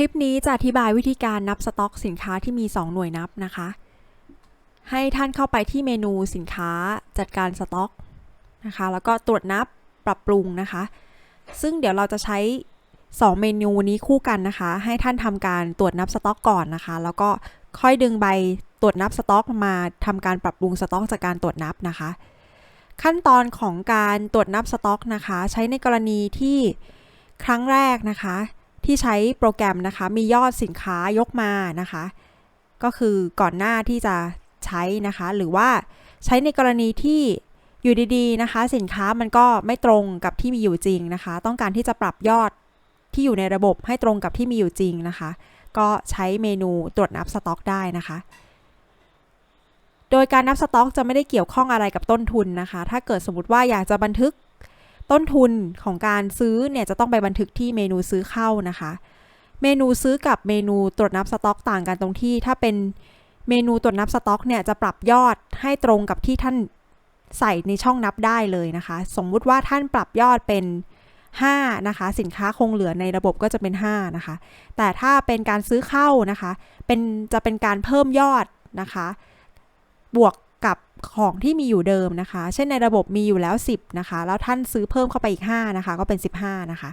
ลิปนี้จะอธิบายวิธีการนับสต็อกสินค้าที่มี 2 หน่วยนับนะคะ ให้ท่านเข้าไปที่เมนูสินค้าจัดการสต็อกนะคะ แล้วก็ตรวจนับปรับปรุงนะคะ ซึ่งเดี๋ยวเราจะใช้ 2 เมนูนี้คู่กันนะคะ ให้ท่านทำการตรวจนับสต็อกก่อนนะคะ แล้วก็ค่อยดึงใบตรวจนับสต็อก มาทำการปรับปรุงสต็อก จากการตรวจนับนะคะ ขั้นตอนของการตรวจนับสต็อกนะคะ ใช้ในกรณีที่ครั้งแรกนะคะ ที่ใช้โปรแกรมนะคะ มียอดสินค้ายกมานะคะ ก็คือก่อนหน้าที่จะใช้นะคะ หรือว่าใช้ในกรณีที่อยู่ดีๆนะคะ สินค้ามันก็ไม่ตรงกับที่มีอยู่จริงนะคะ ต้องการที่จะปรับยอดที่อยู่ในระบบให้ตรงกับที่มีอยู่จริงนะคะ ก็ใช้เมนูตรวจนับสต็อกได้นะคะ โดยการนับสต็อกจะไม่ได้เกี่ยวข้องอะไรกับต้นทุนนะคะ ถ้าเกิดสมมติว่าอยากจะบันทึก ต้นทุนของการซื้อเนี่ยจะต้องไปบันทึกที่เมนูซื้อเข้านะคะ เมนูซื้อกับเมนูตรวจนับสต็อกต่างกันตรงที่ ถ้าเป็นเมนูตรวจนับสต็อกเนี่ยจะปรับยอดให้ตรงกับที่ท่านใส่ในช่องนับได้เลยนะคะ สมมุติว่าท่านปรับยอดเป็น 5 นะคะ สินค้าคงเหลือในระบบก็จะเป็น 5 นะคะ แต่ถ้าเป็นการซื้อเข้านะคะ เป็นจะเป็นการเพิ่มยอดนะคะ บวก ของที่มีอยู่เดิมนะคะ เช่นในระบบมีอยู่แล้ว 10 นะคะ แล้วท่านซื้อเพิ่มเข้าไปอีก 5 นะคะ ก็เป็น 15 นะคะ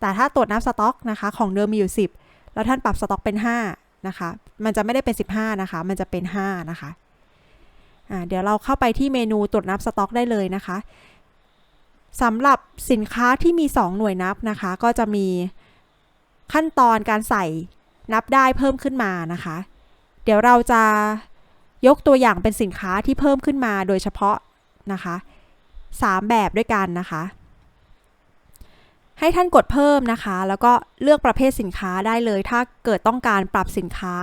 แต่ถ้าตรวจนับสต็อกนะคะ ของเดิมมีอยู่ 10 แล้วท่านปรับสต็อกเป็น 5 นะคะ มันจะไม่ได้เป็น 15 นะคะ มันจะเป็น 5 นะคะอ่าเดี๋ยวเราเข้าไปที่เมนูตรวจนับสต็อกได้เลยนะคะสำหรับสินค้าที่มี 2 หน่วยนับนะคะ ก็จะมีขั้นตอนการใส่นับได้เพิ่มขึ้นมานะคะ เดี๋ยวเราจะ ยกตัวอย่างเป็นสินค้าที่เพิ่มขึ้นมาโดยเฉพาะนะคะ 3 แบบด้วยกันนะคะ ให้ท่านกดเพิ่มนะคะ แล้วก็เลือกประเภทสินค้าได้เลย ถ้าเกิดต้องการปรับสินค้า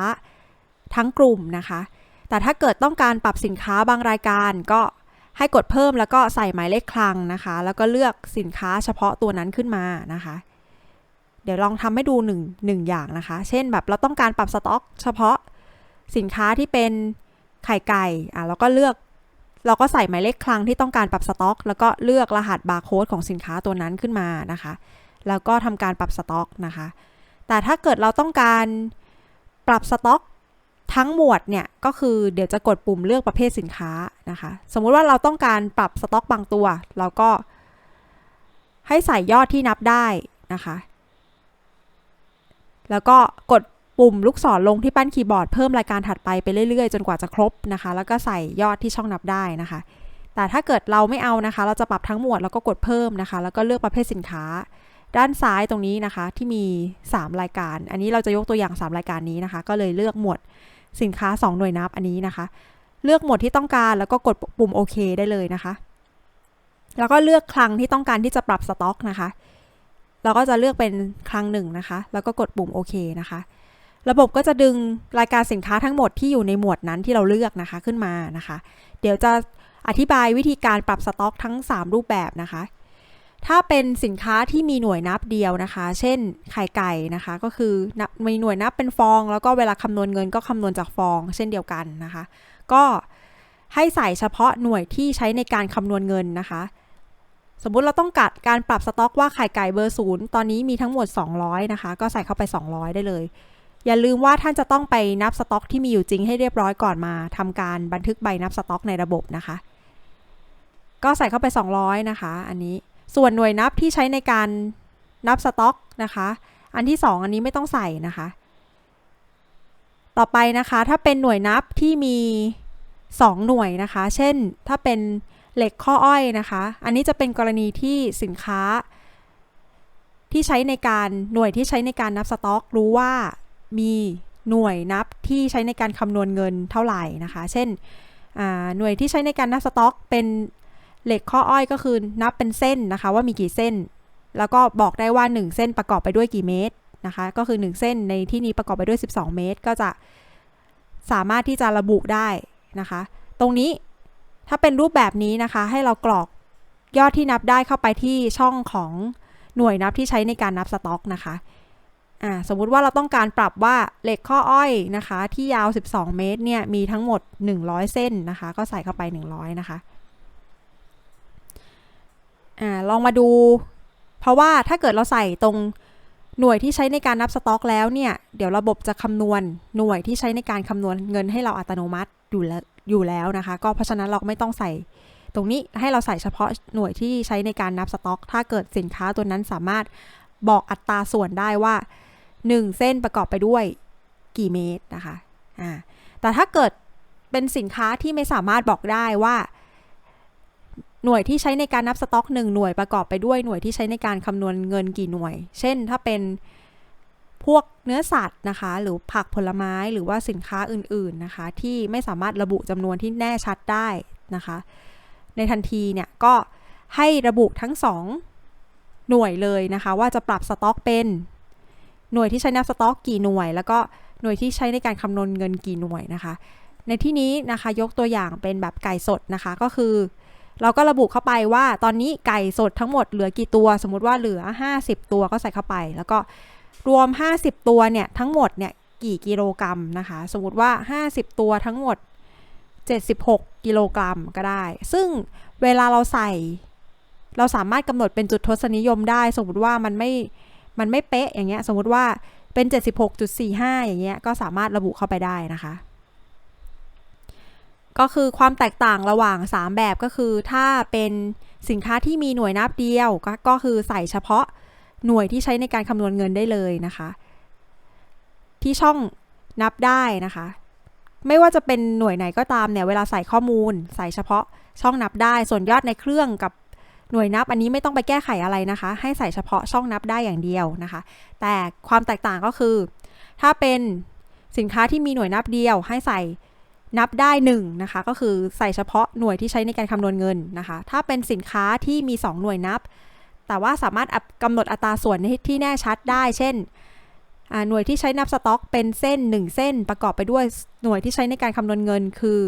ทั้งกลุ่มนะคะ แต่ถ้าเกิดต้องการปรับสินค้าบางรายการก็ให้กดเพิ่มแล้วก็ใส่หมายเลขคลังนะคะ แล้วก็เลือกสินค้าเฉพาะตัวนั้นขึ้นมานะคะ เดี๋ยวลองทำให้ดูหนึ่งหนึ่งอย่างนะคะ เช่นแบบเราต้องการปรับสต็อก เฉพาะสินค้าที่เป็น ไข่ไก่อะเราก็เลือก เราก็ใส่หมายเลขคลังที่ต้องการปรับสต็อก แล้วก็เลือกรหัสบาร์โค้ดของสินค้าตัวนั้นขึ้นมานะคะ แล้วก็ทำการปรับสต็อกนะคะ แต่ถ้าเกิดเราต้องการปรับสต็อกทั้งหมวดเนี่ยก็คือเดี๋ยวจะกดปุ่มเลือกประเภทสินค้านะคะ สมมุติว่าเราต้องการปรับสต็อกบางตัว เราก็ให้ใส่ยอดที่นับได้นะคะ แล้วก็กด ปุ่มลูกศรลงที่ปั้นคีย์บอร์ดเพิ่มรายการถัดไปไปเรื่อยๆ จนกว่าจะครบนะคะ แล้วก็ใส่ยอดที่ช่องนับได้นะคะ แต่ถ้าเกิดเราไม่เอานะคะ เราจะปรับทั้งหมวดแล้วก็กดเพิ่มนะคะ แล้วก็เลือกประเภทสินค้า ด้านซ้ายตรงนี้นะคะ ที่มี 3 รายการ อันนี้เราจะยกตัวอย่าง 3 รายการนี้นะคะ ก็เลยเลือกหมวดสินค้า 2 หน่วยนับอันนี้นะคะ เลือกหมวดที่ต้องการแล้วก็กดปุ่มโอเคได้เลยนะคะ แล้วก็เลือกคลังที่ต้องการที่จะปรับสต็อกนะคะเราก็จะเลือกเป็นคลังหนึ่งนะคะ แล้วก็กดปุ่มโอเคนะคะ ระบบก็จะดึงรายการสินค้าทั้งหมดที่อยู่ในหมวดนั้นที่เราเลือกนะคะขึ้นมานะคะ เดี๋ยวจะอธิบายวิธีการปรับสต็อกทั้ง 3 รูปแบบนะคะ ถ้าเป็นสินค้าที่มีหน่วยนับเดียวนะคะ เช่นไข่ไก่นะคะ ก็คือมีหน่วยนับเป็นฟอง แล้วก็เวลาคำนวณเงินก็คำนวณจากฟอง เช่นเดียวกันนะคะ ก็ให้ใส่เฉพาะหน่วยที่ใช้ในการคำนวณเงินนะคะ สมมุติเราต้องกัดการปรับสต็อกว่าไข่ไก่เบอร์ศูนย์ตอนนี้มีทั้งหมด 200 นะคะ ก็ใส่เข้าไป 200 ได้เลย อย่าลืมว่าท่านจะต้องไปนับสต็อกที่มีอยู่จริงให้เรียบร้อยก่อนมาทำการบันทึกใบนับสต็อกในระบบนะคะ ก็ใส่เข้าไป 200 นะคะ อันนี้ส่วนหน่วยนับที่ใช้ในการนับสต็อกนะคะ อันที่ 2 อันนี้ไม่ต้องใส่นะคะ ต่อไปนะคะถ้าเป็นหน่วยนับที่มี 2 หน่วยนะคะ เช่นถ้าเป็นเหล็กข้ออ้อยนะคะ อันนี้จะเป็นกรณีที่สินค้าที่ใช้ในการหน่วยที่ใช้ในการนับสต็อก รู้ว่า มีหน่วยนับที่ใช้ในการคำนวณเงินเท่าไหร่นะคะ เช่นหน่วยที่ใช้ในการนับสต็อก เป็นเหล็กข้ออ้อยก็คือนับเป็นเส้นนะคะ ว่ามีกี่เส้น แล้วก็บอกได้ว่า 1 เส้นประกอบไปด้วยกี่เมตรนะคะ ก็คือ 1 เส้นในที่นี้ประกอบไปด้วย 12 เมตร ก็จะสามารถที่จะระบุได้นะคะ ตรงนี้ถ้าเป็นรูปแบบนี้นะคะ ให้เรากรอกยอดที่นับได้เข้าไปที่ช่องของหน่วยนับที่ใช้ในการนับสต็อกนะคะ อ่าสมมุติว่าเราต้องการปรับว่าเหล็กข้ออ้อยนะคะ ที่ยาว 12 เมตรเนี่ยมีทั้งหมด 100 เส้นนะคะ ก็ใส่เข้าไป 100 นะคะอ่าลองมาดู เพราะว่าถ้าเกิดเราใส่ตรงหน่วยที่ใช้ในการนับสต็อกแล้วเนี่ย เดี๋ยวระบบจะคำนวณหน่วยที่ใช้ในการคำนวณเงินให้เราอัตโนมัติอยู่แล้วอยู่แล้วนะคะ ก็เพราะฉะนั้นเราไม่ต้องใส่ตรงนี้ให้เราใส่เฉพาะหน่วยที่ใช้ในการนับสต็อก ถ้าเกิดสินค้าตัวนั้นสามารถบอกอัตราส่วนได้ว่า 1 เส้นประกอบไปด้วยกี่เมตรนะคะอ่าแต่ถ้าเกิดเป็นสินค้าที่ไม่สามารถบอกได้ว่า หน่วยที่ใช้ในการนับสต็อกหนึ่งหน่วยประกอบไปด้วยหน่วยที่ใช้ในการคำนวณเงินกี่หน่วย เช่นถ้าเป็นพวกเนื้อสัตว์นะคะ หรือผักผลไม้หรือว่าสินค้าอื่นๆนะคะ ที่ไม่สามารถระบุจำนวนที่แน่ชัดได้นะคะ ในทันทีเนี่ยก็ให้ระบุทั้ง 2 หน่วยเลยนะคะ ว่าจะปรับสต็อกเป็น หน่วยที่ใช้นับสต็อกกี่หน่วย แล้วก็หน่วยที่ใช้ในการคำนวณเงินกี่หน่วยนะคะ ในที่นี้นะคะยกตัวอย่างเป็นแบบไก่สดนะคะก็คือ เราก็ระบุเข้าไปว่าตอนนี้ไก่สดทั้งหมดเหลือกี่ตัว สมมุติว่าเหลือ 50 ตัวก็ใส่เข้าไป แล้วก็รวม 50 ตัวเนี่ยทั้งหมดเนี่ยกี่กิโลกรัมนะคะ สมมติว่า 50 ตัวทั้งหมด 76 กิโลกรัมก็ได้ ซึ่งเวลาเราใส่ เราสามารถกำหนดเป็นจุดทศนิยมได้ สมมติว่ามันไม่ มันไม่เป๊ะอย่างเงี้ยสมมติว่าเป็น 76.45 อย่างเงี้ยก็สามารถระบุเข้าไปได้นะคะ ก็คือความแตกต่างระหว่าง 3 แบบก็คือถ้าเป็นสินค้าที่มีหน่วยนับเดียวกก็คือใส่เฉพาะหน่วยที่ใช้ในการคำนวณเงินได้เลยนะคะ ที่ช่องนับได้นะคะ ไม่ว่าจะเป็นหน่วยไหนก็ตามเนี่ยเวลาใส่ข้อมูล ใส่เฉพาะช่องนับได้ ส่วนยอดในเครื่องกับ หน่วยนับอันนี้ไม่ต้องไปแก้ไขอะไรนะคะ ให้ใส่เฉพาะช่องนับได้อย่างเดียวนะคะ แต่ความแตกต่างก็คือ ถ้าเป็นสินค้าที่มีหน่วยนับเดียว ให้ใส่นับได้1นะคะ ก็คือใส่เฉพาะหน่วยที่ใช้ในการคำนวณเงินนะคะ ถ้าเป็นสินค้าที่มี 2 หน่วยนับ แต่ว่าสามารถกำหนดอัตราส่วนที่แน่ชัดได้ เช่นหน่วยที่ใช้นับสต็อก เป็นเส้น 1 เส้น ประกอบไปด้วยหน่วยที่ใช้ในการคำนวณเงิน คือ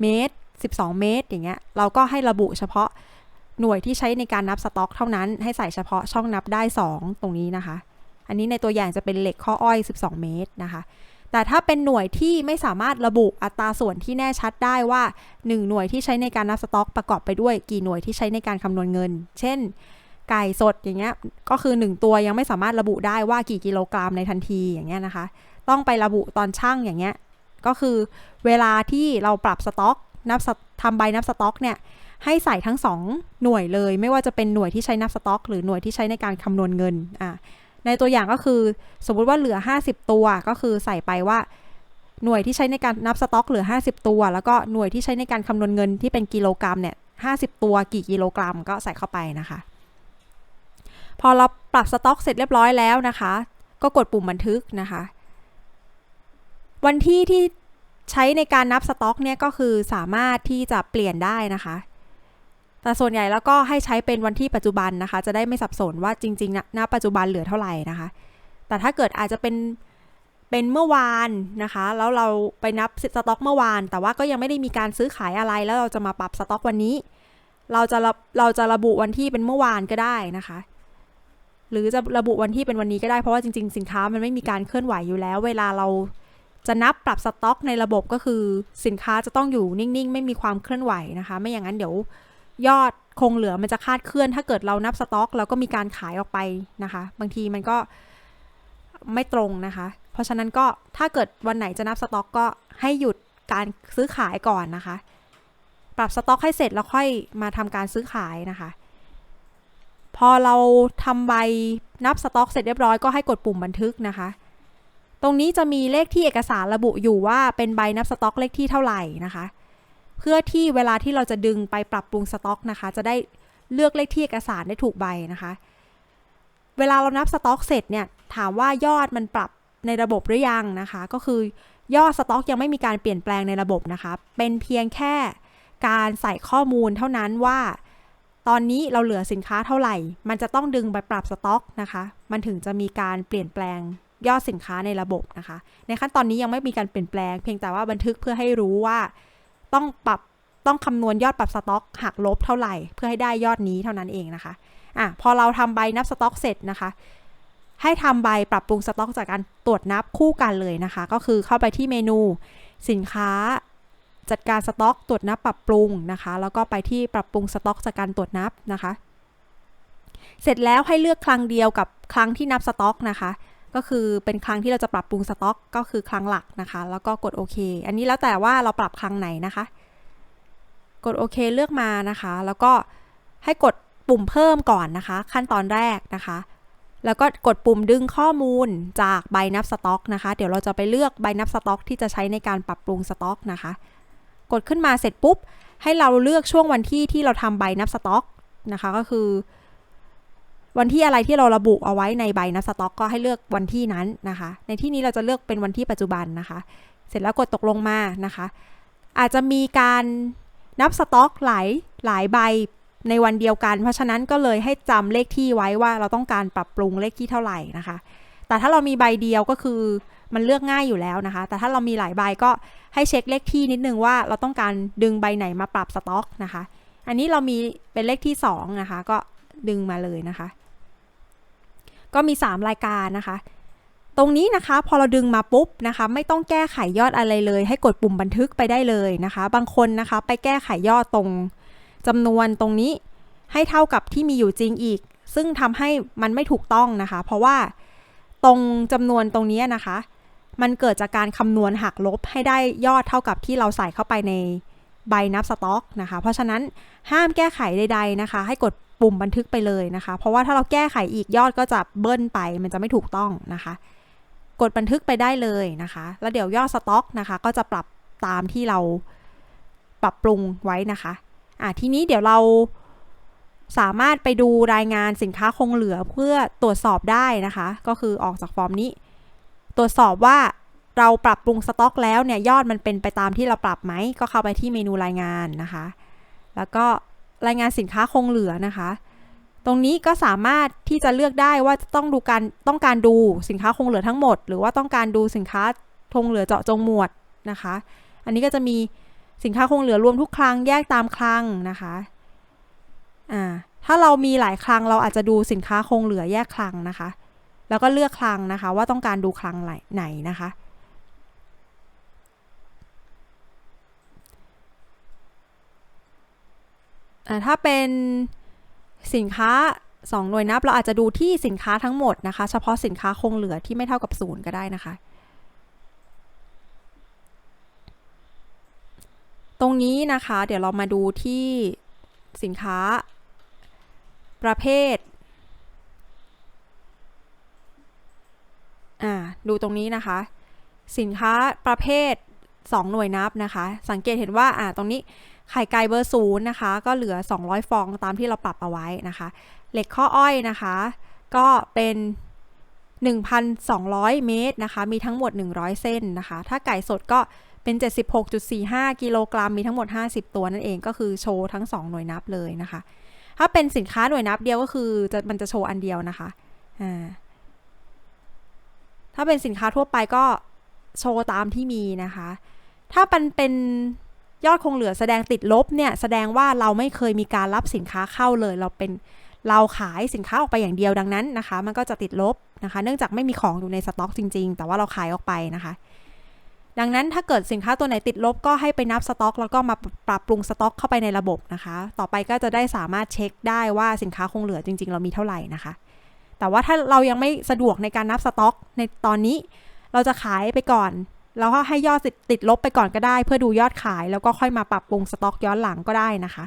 เมตร 12 เมตร อย่างเงี้ย เราก็ให้ระบุเฉพาะ หน่วยที่ใช้ในการนับสต็อกเท่านั้น ให้ใส่เฉพาะช่องนับได้ 2 ตรงนี้นะคะ อันนี้ในตัวอย่างจะเป็นเหล็กข้ออ้อย 12 เมตรนะคะ แต่ถ้าเป็นหน่วยที่ไม่สามารถระบุอัตราส่วนที่แน่ชัดได้ว่า 1 หน่วยที่ใช้ในการนับสต็อกประกอบไปด้วยกี่หน่วยที่ใช้ในการคำนวณเงิน เช่น ไก่สดอย่างเงี้ย ก็คือ 1 ตัวยังไม่สามารถระบุได้ว่ากี่กิโลกรัมในทันทีอย่างเงี้ยนะคะ ต้องไประบุตอนช่างอย่างเงี้ย ก็คือเวลาที่เราปรับสต็อกนับทำใบนับสต็อกเนี่ย ให้ใส่ทั้ง 2 หน่วยเลย ไม่ว่าจะเป็นหน่วยที่ใช้นับสต็อก หรือหน่วยที่ใช้ในการคำนวณเงินอ่าในตัวอย่างก็คือสมมุติว่าเหลือ 50 ตัวก็คือใส่ไปว่าหน่วยที่ใช้ในการนับสต็อกเหลือ 50 ตัว แล้วก็หน่วยที่ใช้ในการคำนวณเงินที่เป็นกิโลกรัมเนี่ย50 ตัวกี่กิโลกรัมก็ใส่เข้าไปนะคะ พอเราปรับสต็อกเสร็จเรียบร้อยแล้วนะคะ ก็กดปุ่มบันทึกนะคะ วันที่ที่ใช้ในการนับสต็อกเนี่ยก็คือสามารถที่จะเปลี่ยนได้นะคะ แต่ส่วนใหญ่แล้วก็ให้ใช้เป็นวันที่ปัจจุบันนะคะ จะได้ไม่สับสนว่าจริงๆณปัจจุบันเหลือเท่าไหร่นะคะ แต่ถ้าเกิดอาจจะเป็นเป็นเมื่อวานนะคะ แล้วเราไปนับสต็อกเมื่อวาน แต่ว่าก็ยังไม่ได้มีการซื้อขายอะไร แล้วเราจะมาปรับสต็อกวันนี้ เราจะเราจะระบุวันที่เป็นเมื่อวานก็ได้นะคะ หรือจะระบุวันที่เป็นวันนี้ก็ได้เพราะว่าจริง ๆ สินค้ามันไม่มีการเคลื่อนไหวอยู่แล้ว เวลาเราจะนับปรับสต็อกในระบบก็คือสินค้าจะต้องอยู่นิ่งๆ ไม่มีความเคลื่อนไหวนะคะ ไม่อย่างนั้นเดี๋ยว ยอดคงเหลือมันจะคาดเคลื่อน ถ้าเกิดเรานับสต็อกแล้วก็มีการขายออกไปนะคะ บางทีมันก็ไม่ตรงนะคะ เพราะฉะนั้นก็ถ้าเกิดวันไหนจะนับสต็อกก็ให้หยุดการซื้อขายก่อนนะคะ ปรับสต็อกให้เสร็จแล้วค่อยมาทำการซื้อขายนะคะ พอเราทำใบนับสต็อกเสร็จเรียบร้อยก็ให้กดปุ่มบันทึกนะคะ ตรงนี้จะมีเลขที่เอกสารระบุอยู่ว่าเป็นใบนับสต็อกเลขที่เท่าไหร่นะคะ เพื่อที่เวลาที่เราจะดึงไปปรับปรุงสต็อกนะคะ จะได้เลือกเลขที่เอกสารได้ถูกใบนะคะ เวลาเรานับสต็อกเสร็จเนี่ยถามว่ายอดมันปรับในระบบหรือยังนะคะ ก็คือยอดสต็อกยังไม่มีการเปลี่ยนแปลงในระบบนะคะ เป็นเพียงแค่การใส่ข้อมูลเท่านั้นว่า ตอนนี้เราเหลือสินค้าเท่าไหร่ มันจะต้องดึงไปปรับสต็อกนะคะ มันถึงจะมีการเปลี่ยนแปลงยอดสินค้าในระบบนะคะ ในขั้นตอนนี้ยังไม่มีการเปลี่ยนแปลง เพียงแต่ว่าบันทึกเพื่อให้รู้ว่า ต้องปรับต้องคำนวณยอดปรับสต็อกหักลบเท่าไหร่ เพื่อให้ได้ยอดนี้เท่านั้นเองนะคะอะพอเราทำใบนับสต็อกเสร็จนะคะ ให้ทำใบปรับปรุงสต็อกจากการตรวจนับคู่กันเลยนะคะ ก็คือเข้าไปที่เมนู สินค้าจัดการสต็อก ตรวจนับปรับปรุงนะคะ แล้วก็ไปที่ปรับปรุงสต็อกจากการตรวจนับนะคะ เสร็จแล้วให้เลือกครั้งเดียวกับครั้งที่นับสต็อกนะคะ ก็คือเป็นครั้งที่เราจะปรับปรุงสต็อก ก็คือครั้งหลักนะคะ แล้วก็กดโอเค อันนี้แล้วแต่ว่าเราปรับครั้งไหนนะคะ กดโอเคเลือกมานะคะ แล้วก็ให้กดปุ่มเพิ่มก่อนนะคะ ขั้นตอนแรกนะคะ แล้วก็กดปุ่มดึงข้อมูลจากใบนับสต็อกนะคะ เดี๋ยวเราจะไปเลือกใบนับสต็อก ที่จะใช้ในการปรับปรุงสต็อกนะคะ กดขึ้นมาเสร็จปุ๊บ ให้เราเลือกช่วงวันที่ที่เราทำใบนับสต็อกนะคะ ก็คือ วันที่อะไรที่เราระบุเอาไว้ในใบนับสต็อกก็ให้เลือกวันที่นั้นนะคะ ในที่นี้เราจะเลือกเป็นวันที่ปัจจุบันนะคะ เสร็จแล้วกดตกลงมานะคะ อาจจะมีการนับสต็อกหลายหลายใบในวันเดียวกัน เพราะฉะนั้นก็เลยให้จำเลขที่ไว้ว่าเราต้องการปรับปรุงเลขที่เท่าไหร่นะคะ แต่ถ้าเรามีใบเดียวก็คือมันเลือกง่ายอยู่แล้วนะคะ แต่ถ้าเรามีหลายใบก็ให้เช็คเลขที่นิดนึงว่าเราต้องการดึงใบไหนมาปรับสต็อกนะคะ อันนี้เรามีเป็นเลขที่2นะคะ ก็ดึงมาเลยนะคะ ก็มี 3 รายการนะคะ ตรงนี้นะคะพอเราดึงมาปุ๊บนะคะ ไม่ต้องแก้ไขยอดอะไรเลย ให้กดปุ่มบันทึกไปได้เลยนะคะ บางคนนะคะไปแก้ไขยอดตรงจำนวนตรงนี้ให้เท่ากับที่มีอยู่จริงอีก ซึ่งทำให้มันไม่ถูกต้องนะคะ เพราะว่าตรงจำนวนตรงนี้นะคะ มันเกิดจากการคำนวณหักลบให้ได้ยอดเท่ากับที่เราใส่เข้าไปในใบนับสต็อกนะคะ เพราะฉะนั้นห้ามแก้ไขใด ๆนะคะ ให้กด ปุ่มบันทึกไปเลยนะคะ เพราะว่าถ้าเราแก้ไขอีกยอดก็จะเบิ้ลไป มันจะไม่ถูกต้องนะคะ กดบันทึกไปได้เลยนะคะ แล้วเดี๋ยวยอดสต็อกนะคะ ก็จะปรับตามที่เราปรับปรุงไว้นะคะอะทีนี้เดี๋ยวเราสามารถไปดูรายงานสินค้าคงเหลือเพื่อตรวจสอบได้นะคะ ก็คือออกจากฟอร์มนี้ ตรวจสอบว่าเราปรับปรุงสต็อกแล้วเนี่ยยอดมันเป็นไปตามที่เราปรับไหมก็เข้าไปที่เมนูรายงานนะคะ แล้วก็ รายงานสินค้าคงเหลือนะคะ ตรงนี้ก็สามารถที่จะเลือกได้ว่าต้องดูการต้องการดูสินค้าคงเหลือทั้งหมด หรือว่าต้องการดูสินค้าคงเหลือเจาะจงหมวดนะคะ อันนี้ก็จะมีสินค้าคงเหลือรวมทุกครั้งแยกตามครั้งนะคะอ่าถ้าเรามีหลายครั้งเราอาจจะดูสินค้าคงเหลือแยกครั้งนะคะ แล้วก็เลือกครั้งนะคะ ว่าต้องการดูครั้งไหนนะคะ ถ้าเป็นสินค้า 2 หน่วยนับ เราอาจจะดูที่สินค้าทั้งหมดนะคะ เฉพาะสินค้าคงเหลือที่ไม่เท่ากับศูนย์ก็ได้นะคะ ตรงนี้นะคะ เดี๋ยวเรามาดูที่สินค้า ประเภทอ่าดูตรงนี้นะคะ สินค้าประเภท 2 หน่วยนับนะคะ สังเกตเห็นว่าอ่าตรงนี้ ไข่ไก่เบอร์ศูนย์นะคะ ก็เหลือ 200 ฟองตามที่เราปรับเอาไว้นะคะ เหล็กข้ออ้อยนะคะ ก็เป็น 1,200 เมตรนะคะ มีทั้งหมด 100 เส้นนะคะ ถ้าไก่สดก็เป็น 76.45 กิโลกรัม มีทั้งหมด 50 ตัวนั่นเอง ก็คือโชว์ทั้ง 2 หน่วยนับเลยนะคะ ถ้าเป็นสินค้าหน่วยนับเดียวก็คือจะมันจะโชว์อันเดียวนะคะ อ่า ถ้าเป็นสินค้าทั่วไปก็โชว์ตามที่มีนะคะ ถ้ามันเป็น ยอดคงเหลือแสดงติดลบเนี่ยแสดงว่าเราไม่เคยมีการรับสินค้าเข้าเลย เราเป็นเราขายสินค้าออกไปอย่างเดียวดังนั้นนะคะ มันก็จะติดลบนะคะ เนื่องจากไม่มีของอยู่ในสต็อกจริง ๆ แต่ว่าเราขายออกไปนะคะ ดังนั้นถ้าเกิดสินค้าตัวไหนติดลบก็ให้ไปนับสต็อกแล้วก็มาปรับปรุงสต็อกเข้าไปในระบบนะคะ ต่อไปก็จะได้สามารถเช็คได้ว่าสินค้าคงเหลือจริง ๆ เรามีเท่าไหร่นะคะ แต่ว่าถ้าเรายังไม่สะดวกในการนับสต็อกในตอนนี้ เราจะขายไปก่อน แล้วก็ให้ยอดติดลบไปก่อนก็ได้ เพื่อดูยอดขาย แล้วก็ค่อยมาปรับปรุงสต็อกย้อนหลังก็ได้นะคะ